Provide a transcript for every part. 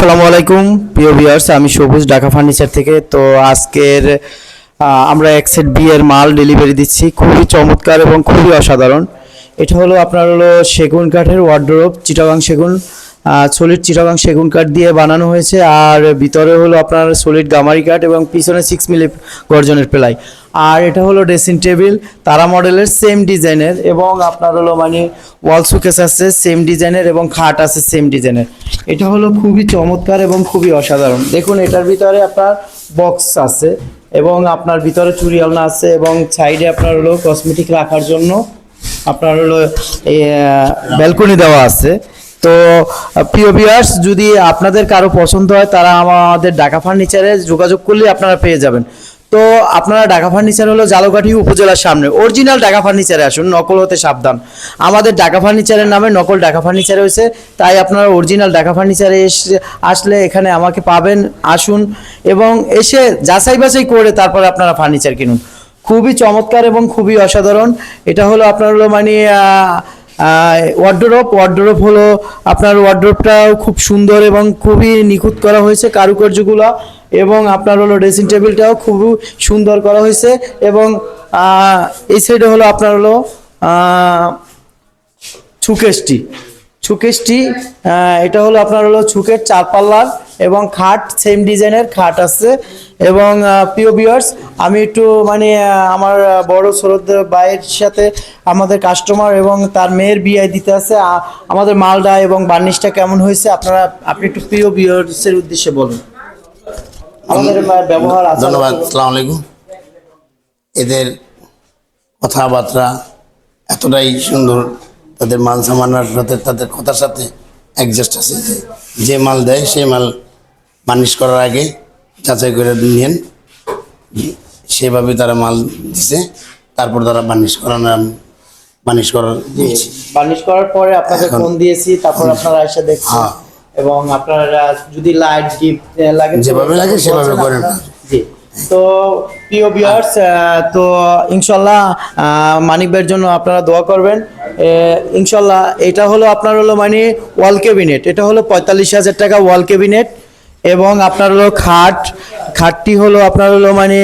আসসালামু আলাইকুম, প্রিয় ভিউয়ার্স আমি সবুজ ঢাকা ফার্নিচার থেকে। তো আজকের আমরা এক সেট বিয়ের মাল ডেলিভারি দিচ্ছি, খুবই চমৎকার এবং খুবই অসাধারণ। এটা হলো, আপনার হলো সেগুন কাঠের ওয়ার্ড্রোব চিটাগাং সেগুন। সলিড চিটাগাং সেগুন কাঠ দিয়ে বানানো হয়েছে, আর ভিতরে হলো আপনার সলিড গামারি কাঠ এবং পিছনে সিক্স মিলি গর্জনের প্লাই। আর এটা হলো ড্রেসিং টেবিল তারা মডেলের সেম ডিজাইনের এবং আপনার হলো মানে ওয়াল সুকেস আছে সেম ডিজাইনের এবং খাট আছে সেম ডিজাইনের এটা হলো খুবই চমৎকার এবং খুবই অসাধারণ। দেখুন, এটার ভিতরে আপনার বক্স আছে এবং আপনার ভিতরে চুরি আলনা আছে এবং সাইডে আপনার হলো কসমেটিক রাখার জন্য আপনার হলো ব্যালকনি দেওয়া আছে। তো প্রিয় ভিউয়ার্স যদি আপনাদের কারও পছন্দ হয়, তারা আমাদের ঢাকা ফার্নিচারে যোগাযোগ করলে আপনারা পেয়ে যাবেন। তো, আপনারা ঢাকা ফার্নিচার হলো জালকাঠি উপজেলার সামনে। অরিজিনাল ঢাকা ফার্নিচারে আসুন, নকল হতে সাবধান। আমাদের ঢাকা ফার্নিচারের নামে নকল ঢাকা ফার্নিচার হয়েছে তাই আপনারা অরিজিনাল ঢাকা ফার্নিচারে এসে আসলে এখানে আমাকে পাবেন, আসুন এবং এসে যাচাই বাছাই করে তারপর আপনারা ফার্নিচার কিনুন। খুবই চমৎকার এবং খুবই অসাধারণ। এটা হলো আপনার হলো মানে ওয়ার্ডরোপ ওয়ার্ডরোপ হলো আপনার ওয়ার্ডরোপটাও খুব সুন্দর এবং খুবই নিখুঁত করা হয়েছে কারুকার্যগুলো এবং আপনার হলো ড্রেসিং টেবিলটাও খুব সুন্দর করা হয়েছে এবং এই সাইডে হলো আপনার হলো ছুকেশটি ছুকেশটি এটা হলো আপনার হলো ছুকের চার পাল্লার এবং খাট সেম ডিজাইনের খাট আছে। এবং প্রিয় বিয়ার্স আমি একটু মানে আমার বড় শ্রদ্ধা ভাইয়ের সাথে আমাদের কাস্টমার এবং তার মেয়ের বিয়ে দিতে আছে। আমাদের মালদা এবং বার্নিশটা কেমন হয়েছে? আপনারা, আপনি একটু প্রিয় বিয়ার্সের উদ্দেশ্যে বলুন। আমাদের ব্যবহার ধন্যবাদ, আসসালামু আলাইকুম। এদের কথাবার্তা এতটাই সুন্দর, তাদের মান সম্মানের সাথে, তাদের কথার সাথে অ্যাডজাস্ট আছে যে মাল দেয়, সেই মাল মানিশ করার আগে যাচাই করে নিয়েন। সেভাবে তারা মাল দিছে। তারপর তারা বানিশ করানোর বানিশ করার। বার্নিশ করার পরে আপনাদের এখন- ফোন দিয়েছি তারপর আপনারা এসে দেখছেন। হ্যাঁ। এবং আপনারা যদি লাইট গিফট লাগে যেভাবে লাগে সেভাবে করেন। জি। তো প্রিয় ভিউয়ার্স তো ইনশাল্লাহ মানিক ভাইয়ের জন্য আপনারা দোয়া করবেন। ইনশাল্লাহ এটা হলো আপনার হলো মানে ওয়াল ক্যাবিনেট। এটা হলো পঁয়তাল্লিশ হাজার টাকা ওয়াল ক্যাবিনেট। এবং আপনার হলো খাট, খাটটি হলো আপনার হলো মানে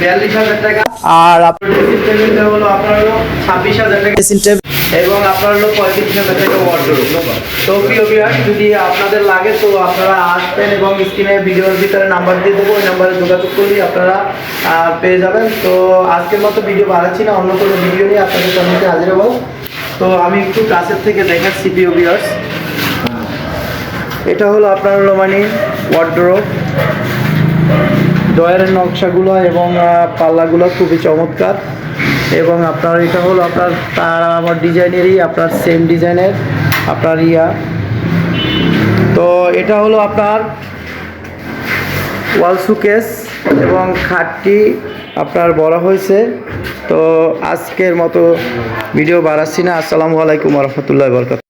বিয়াল্লিশ হাজার টাকা আর আপনার হলো ছাব্বিশ হাজার টাকা পঁয়ত্রিশ হাজার টাকা যদি আপনাদের লাগে, তো আপনারা আসবেন এবং ভিডিওর ভিতরে নাম্বার দিয়ে দেবো, ওই নাম্বারে যোগাযোগ আপনারা পেয়ে যাবেন। তো আজকের মতো ভিডিও বাড়াচ্ছি না, অন্য কোনো ভিডিও নিয়ে আপনাদের সামনে হাজির হব। তো আমি একটু কাছের থেকে দেখাচ্ছি, প্রিয় এটা হলো আপনার হলো মানে ওয়ার্ডরোব ডয়ারের নকশাগুলো এবং পাল্লাগুলো খুবই চমৎকার। এবং আপনার এটা হলো আপনার তার আমার ডিজাইনেরই, আপনার সেম ডিজাইনের আপনার ইয়া। তো এটা হলো আপনার ওয়াল সুকেস এবং খাটটি আপনার বড় হয়েছে। তো আজকের মতো ভিডিও বাড়াচ্ছি না। আসসালামু আলাইকুম রহমতুল্লাহ বরকাত